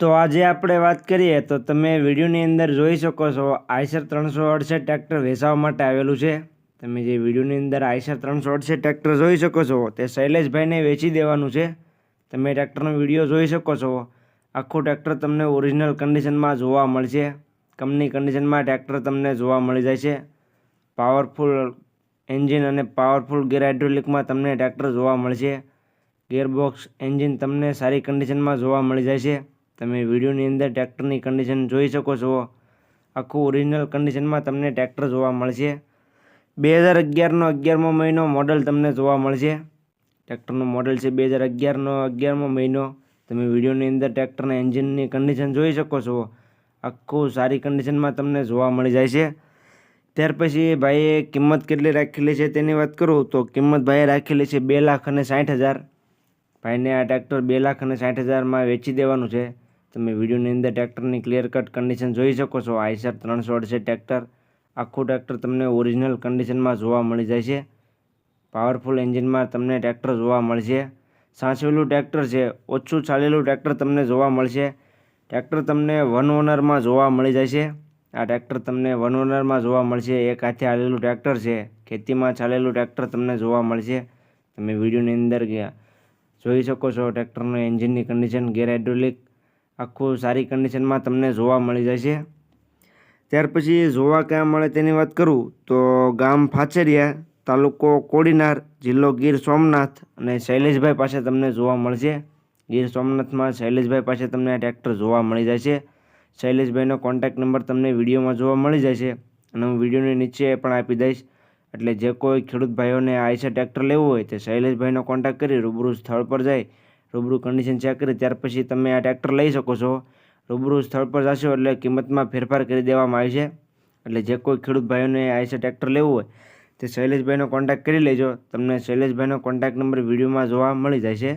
તો આજે આપણે વાત કરીએ તો તમે વિડીયોની અંદર જોઈ શકો છો, આઈસર ત્રણસો અડસઠ ટ્રેક્ટર વેચાવા માટે આવેલું છે. તમે જે વિડીયોની અંદર આઈસર ત્રણસો અડસઠ ટ્રેક્ટર જોઈ શકો છો, તે શૈલેષભાઈને વેચી દેવાનું છે. તમે ટ્રેક્ટરનો વીડિયો જોઈ શકો છો, આખું ટ્રેક્ટર તમને ઓરિજિનલ કન્ડિશનમાં જોવા મળશે. કંપની કન્ડિશનમાં ટ્રેક્ટર તમને જોવા મળી જાય છે. પાવરફુલ એન્જિન અને પાવરફુલ ગેર હાઇડ્રોલિકમાં તમને ટ્રેક્ટર જોવા મળશે. ગેરબોક્સ એન્જિન તમને સારી કન્ડિશનમાં જોવા મળી જાય છે. તમે વિડીયોની અંદર ટ્રેક્ટરની કન્ડિશન જોઈ શકો છો. આખું ઓરિજિનલ કન્ડિશનમાં તમને ટ્રેક્ટર જોવા મળશે. બે હજાર અગિયારનો અગિયારમો મહિનો મોડલ તમને જોવા મળશે. ટ્રેક્ટરનું મોડલ છે બે હજાર અગિયારનો અગિયારમો મહિનો. તમે વિડીયોની અંદર ટ્રેક્ટરના એન્જિનની કન્ડિશન જોઈ શકો છો. આખું સારી કન્ડિશનમાં તમને જોવા મળી જાય છે. ત્યાર પછી ભાઈએ કિંમત કેટલી રાખેલી છે તેની વાત કરું તો કિંમત ભાઈએ રાખેલી છે બે લાખ અને સાઠ હજાર. ભાઈને આ ટ્રેક્ટર બે લાખ અને સાઠ હજારમાં વેચી દેવાનું છે. તમે વિડીયોની અંદર ટ્રેક્ટરની ક્લિયર કટ કન્ડિશન જોઈ શકો છો. આઈસર ત્રણસો અડસઠ ટ્રેક્ટર. આખું ટ્રેક્ટર તમને ઓરિજિનલ કન્ડિશનમાં જોવા મળી જાય છે. પાવરફુલ એન્જિનમાં તમને ટ્રેક્ટર જોવા મળશે સાચવેલું ટ્રેક્ટર છે. ઓછું ચાલેલું ટ્રેક્ટર તમને જોવા મળશે ટ્રેક્ટર તમને વન ઓનરમાં જોવા મળી જાય છે. આ ટ્રેક્ટર તમને વન ઓનરમાં જોવા મળશે એક હાથે હાલેલું ટ્રેક્ટર છે. ખેતીમાં ચાલેલું ટ્રેક્ટર તમને જોવા મળશે તમે વિડીયોની અંદર ગયા. જોઈ શકો છો ટ્રેક્ટરનું એન્જિનની કન્ડિશન ગેર હાઇડ્રોલિક આખું સારી કન્ડિશનમાં તમને જોવા મળી છે ત્યાર પછી જોવા ક્યાં મળે તેની વાત કરું તો ગામ ફાચરિયા તાલુકો કોડીનાર, જિલ્લો ગીર સોમનાથ અને શૈલેષભાઈ પાસે તમને જોવા મળશે. ગીર સોમનાથમાં શૈલેષભાઈ પાસે તમને ટ્રેક્ટર જોવા મળી છે શૈલેષભાઈનો કોન્ટેક્ટ નંબર તમને વિડીયોમાં જોવા મળી છે અને હું વિડીયોની નીચે પણ આપી દઈશ. એટલે જે કોઈ ખેડૂત ભાઈઓને આઈસર ટ્રેક્ટર લેવું હોય તે શૈલેષભાઈનો કોન્ટેક્ટ કરી રૂબરૂ સ્થળ પર જાય રૂબરૂ કન્ડિશન ચેક કરી, ત્યાર પછી તમે આ ટ્રેક્ટર લઈ શકો છો. રૂબરૂ સ્થળ પર જશો એટલે કિંમતમાં ફેરફાર કરી દેવામાં આવે છે. એટલે જે કોઈ ખેડૂત ભાઈઓને આઈસે ટ્રેક્ટર લેવું હોય, તે શૈલેષભાઈનો કોન્ટેક્ટ કરી લેજો. તમને શૈલેષભાઈનો કોન્ટેક્ટ નંબર વિડીયોમાં જોવા મળી જાય છે.